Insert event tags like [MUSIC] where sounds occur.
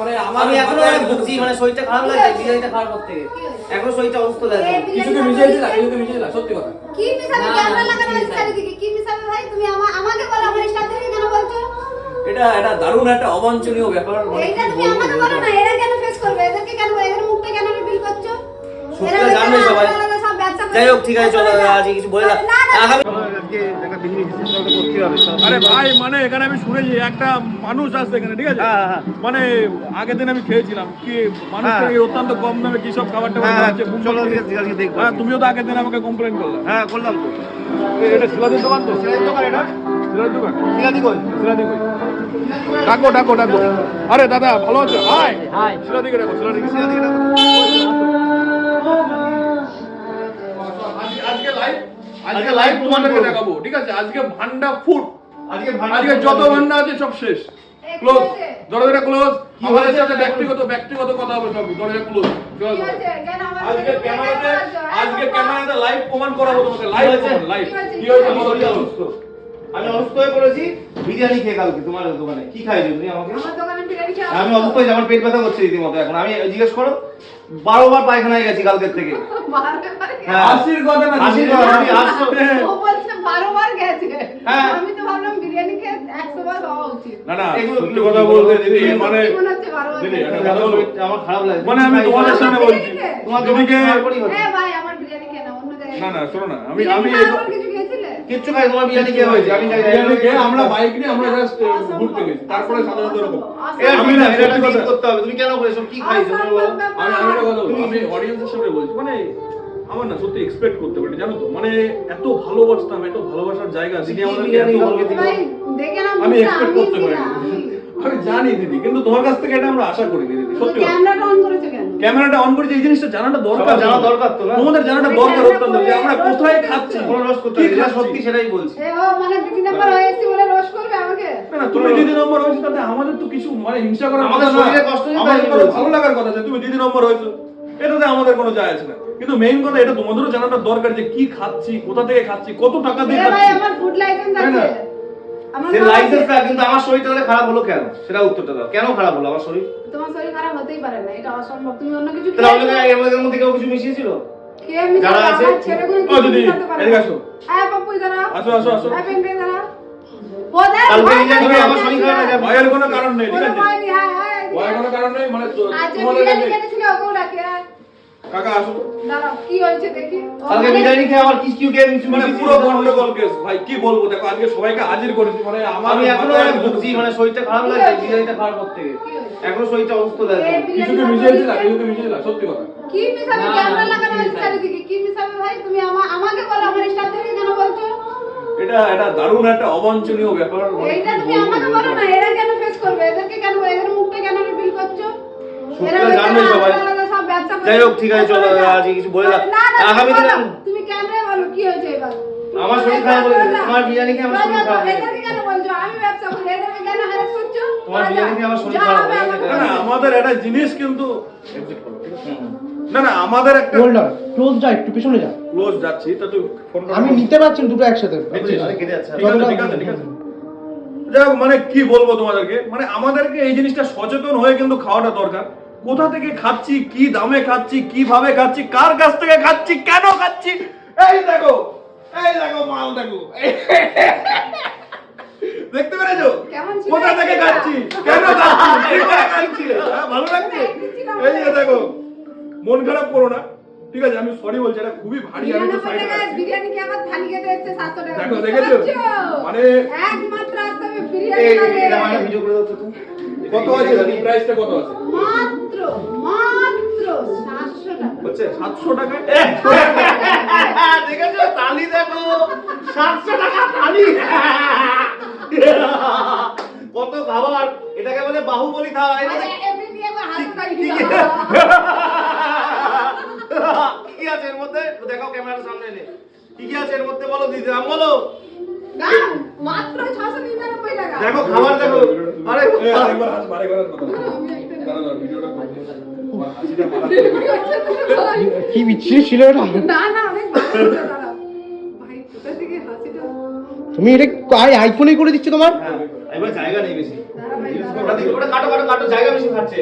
মানে আমার আমি এখনও ভুগছি মানে শরীরটা খারাপ লাগছে বিরিয়ানিটা খাওয়ার পর থেকে এখনও শরীরটা অসুস্থ লাগছে। কিছুকে মিশিয়ে দিলা কিছুকে মিশিয়ে দিলা সত্যি কথা। কি মিশাবে? ক্যামেরা লাগানো আছে চারিদিকে। কি মিশাবে ভাই? তুমি আমা আমাকে বলো আমার স্টাফ কেন বলছো? এটা এটা দারুণ একটা অবাঞ্ছনীয় ব্যাপার তুমি আমাকে বলো না এরা কেন ফেস করবে? এদেরকে কেন এদের মুখটা কেন রিভিল করছ? সত্যি জানবে সবাই। যাই হোক ঠিক আছে চলো আজ কিছু বলে না আরে ভাই মানে এখানে আমি শুনেছি একটা মানুষ আসছে এখানে ঠিক আছে? হ্যাঁ, হ্যাঁ। মানে আগের দিন আমি খেয়েছিলাম কি মানুষ হ্যাঁ। অত্যন্ত কম দামে কি সব খাবার টাবার হ্যাঁ, হ্যাঁ, খাওয়াচ্ছে, ঘুম চলো, দেখব। হ্যাঁ তুমিও তো আগের দিন আমাকে কমপ্লেন করলে। হ্যাঁ করলাম তো। এটা সিলাদির দোকান তো? সিলাদির দোকান এটা? সিলাদির দোকান? সিলাদি কই? সিলাদি কই? ডাকো ডাকো ডাকো। আরে দাদা ভালো আছো? হাই। হাই। ডাকো? আজকে লাইভ আজকে লাইভ তোমাদেরকে দেখাবো ঠিক আছে? আজকে ভান্ডা ফুড আজকে আজকে যত ভান্ডা আছে সব শেষ। ক্লোজ দরজাটা ক্লোজ কি আমাদের হয়েছে? সাথে ব্যক্তিগত ব্যক্তিগত কথা হবে সব দরজা ক্লোজ আজকে ক্যামেরাতে আজকে ক্যামেরাতে লাইভ প্রমাণ করাবো তোমাকে। লাইভ লাইভ কি হয়েছে? আমি বলো শরীর চলো। অসুস্থ। আমি অসুস্থ হয়ে পড়েছি। বিরিয়ানি খেয়ে কালকে তোমার দোকানে কি খাইছো তুমি আমাকে আমি অসুস্থ হয়েছি আমার পেট ব্যথা করছে রীতিমতো এখন আমি জিজ্ঞেস করো বারোবার পায়খানায় গেছি কালকের থেকে হ্যাঁ। হাসির কথা না হাসির কথা, তুমি হাসছো। হ্যাঁ। আমি তো ভাবলাম বিরিয়ানি খেয়ে একশো বার খাওয়া উচিত না না এগুলো কথা বলো? দিদি মানে মনে মানে আমি তোমাদের সামনে বলছি তোমার। হ্যাঁ না না না শোনো না আমি আমি কিচ্ছু খাই তোমার বিরিয়ানি খেয়ে হয়েছে। আমি বিরিয়ানি আমরা বাইক নিয়ে আমরা জাস্ট ঘুরতে গেছি। তারপরে সাথে সাথে এরকম। আমি আমি না, এটা ঠিক করতে হবে। তুমি কেন করে কি খাইছো আমি আমি একটা কথা বলব। আমি অডিয়েন্সের সামনে বলছি মানে আমার না সত্যি এক্সপেক্ট করতে পারি জানো তো? মানে এত ভালোবাসতাম এত ভালোবাসার জায়গা দিদি কি আমাদেরকে এত বলবে ভালো- তুমি? ভাই দেখে না আমি এক্সপেক্ট করতে পারি আমি জানি দিদি কিন্তু তোমার কাছ থেকে এটা আমরা আশা করিনি। দিদি সত্যি ক্যামেরাটা অন করেছ কেন? ক্যামেরাটা অন করেছি এই জিনিসটা জানাটা দরকার জানা দরকার তো না? তোমাদের জানাটা দরকার অত্যন্ত। যে আমরা কোথায় খাচ্ছি? কোনো রস করতে কি হবে না, খাচ্ছি? সত্যি সেটাই বলছি। এ ও মানে দিদি নাম্বার হয়েছি বলে রোজ করবে আমাকে? না না তুমি দিদি নম্বর হয়েছে তাতে আমাদের তো কিছু মানে হিংসা করার আমাদের শরীরে কষ্ট আমাদের তাই তো বলছি। ভালো লাগার কথা তুমি দিদি নম্বর হয়েছো। এটাতে আমাদের কোনো যায় আসে না। কিন্তু মেইন কথা এটা তোমাদেরও জানাটা দরকার যে কি খাচ্ছি কোথা থেকে খাচ্ছি কত টাকা দিয়ে খাচ্ছি। আমার ফুড লাইসেন্স আছে। আমার সে নাম কিন্তু আমার শরীরটা তাহলে খারাপ হলো কেন? সেটা উত্তরটা দাও। কেন খারাপ হলো আমার শরীর? তোমার শরীর খারাপ হতেই পারে না এটা অসম্ভব। তুমি অন্য কিছু তাহলে অন্য এর মধ্যে- মধ্যে কেউ কিছু মিশিয়েছিল? খেয়ে মিশাতে যারা আছে- আমার ছেলেগুলো ও কিছু দিদি, পারে এদিকে আসো। হ্যাঁ পাপ্পু দাঁড়া আসো আসো আসো। হ্যাঁ পেন পেন কালকে ভয় বিরিয়ানি আমার শরীর খারাপ লাগে। ভয়ের কোনো কারণ নেই ঠিক আছে? ভয় নেই, হ্যাঁ, হ্যাঁ, ভয়ের কোনো কারণ নেই মানে তো- আজ যে তোমাদের বিরিয়ানি খেতেছিল ওকেও ডাকে। কাকা আসো দাঁড়াও কি হয়েছে দেখি? কালকে মানে- বিরিয়ানি খেয়ে আমার কিছু মানে পুরো গন্ডগোল কেস ভাই কি বলব? দেখো আজকে সবাইকে হাজির করেছি মানে আমার আমি এখনও মাথায় ভুগছি মানে শরীরটা খারাপ লাগছে বিরিয়ানিটা খাওয়ার পর থেকে। এখনও শরীরটা অসুস্থ লাগছে। দিলা কি- কিছুকে মিশিয়ে দিলা সত্যি কথা। কি মিশাবে? ক্যামেরা লাগানো আছে চারিদিকে। কি মিশাবে ভাই? তুমি আমাকে বলো আমার স্টাফ কেন বলছো? এটা এটা দারুণ একটা অবাঞ্ছনীয় ব্যাপার মানে তুমি আমাকে বলো না এরা কেন ফেস করবে? এদেরকে কেন এদের মুখটা কেন রিভিল করছ? জানবে সবাই। যাই হোক, ঠিক আছে, চলো, আজ কিছু বলে না। আগামী তুমি দিনে- তুমি ক্যামেরায় বলো কি হয়েছে এবার? আমার শরীর খারাপ হয়ে গেছে, তোমার বিরিয়ানি খেয়ে আমার শরীর খারাপ হয়ে। এদেরকে কেন বলছো? আমি ব্যবসা করি এদেরকে কেন হ্যারাস করছ? তোমার বিরিয়ানি খেয়ে আমার শরীর খারাপ হয়ে গেছে। না না আমাদের একটা জিনিস কিন্তু না না আমাদের একটা হোল্ড অন ক্লোজ যা একটু পিছনে যা। ক্লোজ যাচ্ছি তা তুই ফোনটা আমি নিতে পারছি না দুটো একসাথে। ঠিক আছে ঠিক আছে ঠিক আছে। যাই হোক, মানে কি বলব তোমাদেরকে? মানে আমাদেরকে এই জিনিসটা সচেতন হয়ে কিন্তু খাওয়াটা দরকার। কোথা থেকে খাচ্ছি কি দামে খাচ্ছি কীভাবে খাচ্ছি কার কাছ থেকে খাচ্ছি কেন খাচ্ছি? এই দেখো এই দেখো মাল দেখো। দেখতে পেরেছ? কোথা থেকে খাচ্ছি কেন খাচ্ছি খাচ্ছি? হ্যাঁ, ভালো লাগছে? এই যে দেখো মন খারাপ করো না। ঠিক আছে আমি সরি বলছি এটা খুবই ভারী আমি তো বিরিয়ানি সাইডে রাখছি বিরিয়ানি কি আমার থালি খেতে এসছে 700 টাকা দেখো, দেখেছ? মানে- একমাত্র হবে এই, এটা আমার ভিডিও করে দাও তো কত আছে? প্রাইসটা কত আছে? হচ্ছে? সাতশো টাকা। [LAUGHS] দেখেছ? তালি দেখো। 700 টাকা তালি। [LAUGHS] কত খাবার। এটাকে বলে বাহুবলী খাওয়া। [LAUGHS] কি আছে এর মধ্যে? দেখাও ক্যামেরার সামনে এনে। কি কি আছে এর মধ্যে বলো দিদি? আম বলো। মাত্র 699 টাকা। দেখো খাবার দেখো। আরে ভিডিওটা কি বিচ্ছিরি ছিল এটা? না না অনেক ভালো হয়েছে, দাঁড়াও। ভাই কোথা থেকে হাসিটা? তুমি এটা আই আইফোনে করে দিচ্ছ তোমার? হ্যাঁ, এবার জায়গা নেই বেশি। দাঁড়া ভাই ওটা দিকে ওটা কাটো কাটো কাটো জায়গা বেশি খাচ্ছে।